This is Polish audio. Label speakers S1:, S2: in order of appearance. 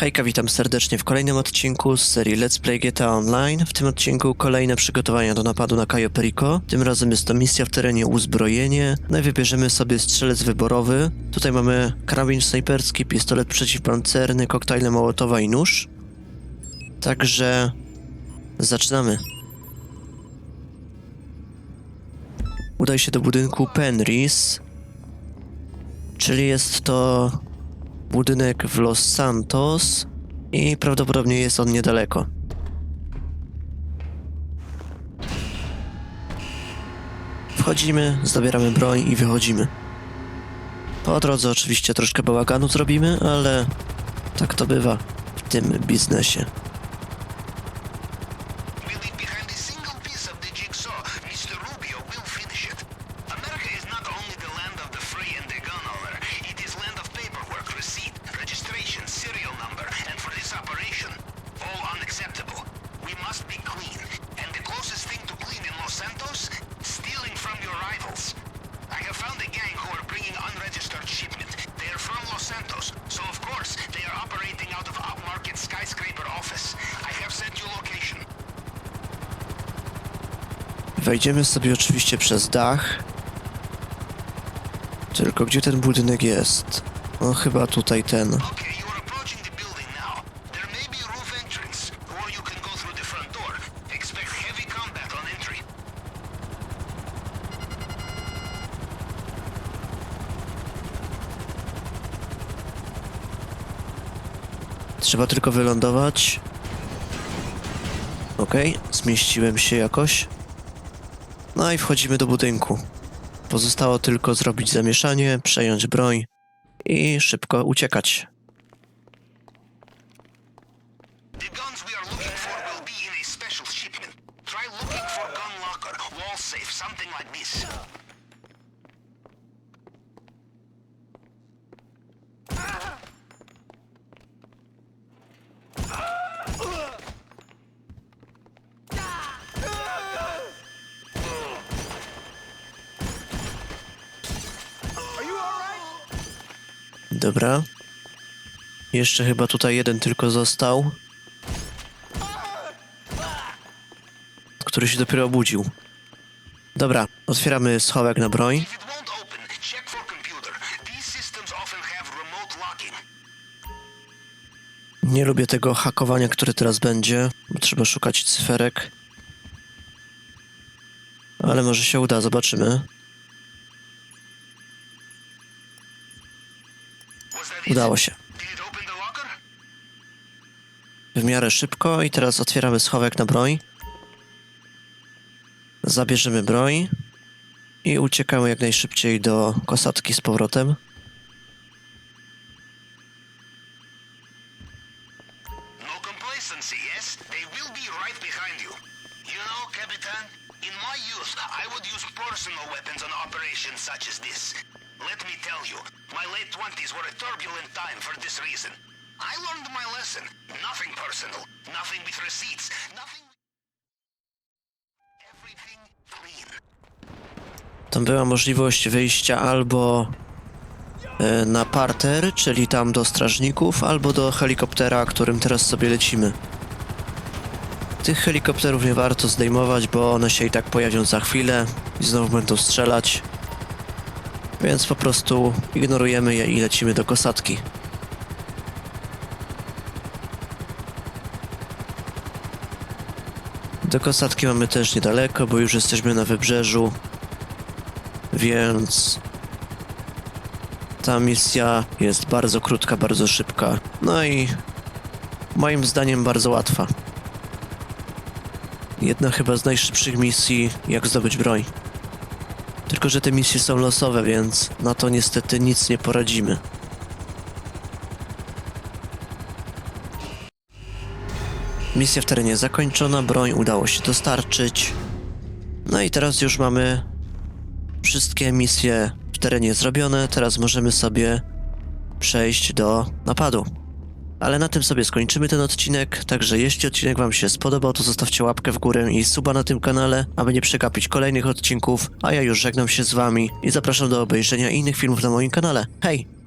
S1: Hejka, witam serdecznie w kolejnym odcinku z serii Let's Play GTA Online. W tym odcinku kolejne przygotowania do napadu na Cayo Perico. Tym razem jest to misja w terenie uzbrojenie. No i wybierzemy sobie strzelec wyborowy. Tutaj mamy karabin snajperski, pistolet przeciwpancerny, koktajle mołotowa i nóż. Także zaczynamy. Udaj się do budynku Penris, czyli jest to budynek w Los Santos i prawdopodobnie jest on niedaleko. Wchodzimy, zabieramy broń i wychodzimy. Po drodze oczywiście troszkę bałaganu zrobimy, ale tak to bywa w tym biznesie. Wejdziemy sobie oczywiście przez dach. Tylko gdzie ten budynek jest? No chyba tutaj ten. Trzeba tylko wylądować. Okej, zmieściłem się jakoś. No i wchodzimy do budynku. Pozostało tylko zrobić zamieszanie, przejąć broń i szybko uciekać.
S2: Something like this.
S1: Dobra. Jeszcze chyba tutaj jeden tylko został. Który się dopiero obudził. Dobra, otwieramy schowek na broń. Nie lubię tego hakowania, które teraz będzie, bo trzeba szukać cyferek. Ale może się uda, zobaczymy. Udało się. W miarę szybko i teraz otwieramy schowek na broń. Zabierzemy broń i uciekamy jak najszybciej do kosatki z powrotem.
S2: No such as this. Let me tell you, my late 20s were a turbulent time for this reason. I learned my lesson. Nothing personal, nothing with receipts, nothing... Everything clean.
S1: Tam była możliwość wyjścia albo e, na parter, czyli tam do strażników, albo do helikoptera, którym teraz sobie lecimy. Tych helikopterów nie warto zdejmować, bo one się i tak pojawią za chwilę i znowu będą strzelać. Więc po prostu ignorujemy je i lecimy do kosatki. Do kosatki mamy też niedaleko, bo już jesteśmy na wybrzeżu. Więc ta misja jest bardzo krótka, bardzo szybka. No i moim zdaniem bardzo łatwa. Jedna chyba z najszybszych misji, jak zdobyć broń. Tylko, że te misje są losowe, więc na to niestety nic nie poradzimy. Misja w terenie zakończona, broń udało się dostarczyć. No i teraz już mamy wszystkie misje w terenie zrobione, teraz możemy sobie przejść do napadu. Ale na tym sobie skończymy ten odcinek, także jeśli odcinek Wam się spodobał, to zostawcie łapkę w górę i suba na tym kanale, aby nie przegapić kolejnych odcinków, a ja już żegnam się z Wami i zapraszam do obejrzenia innych filmów na moim kanale. Hej!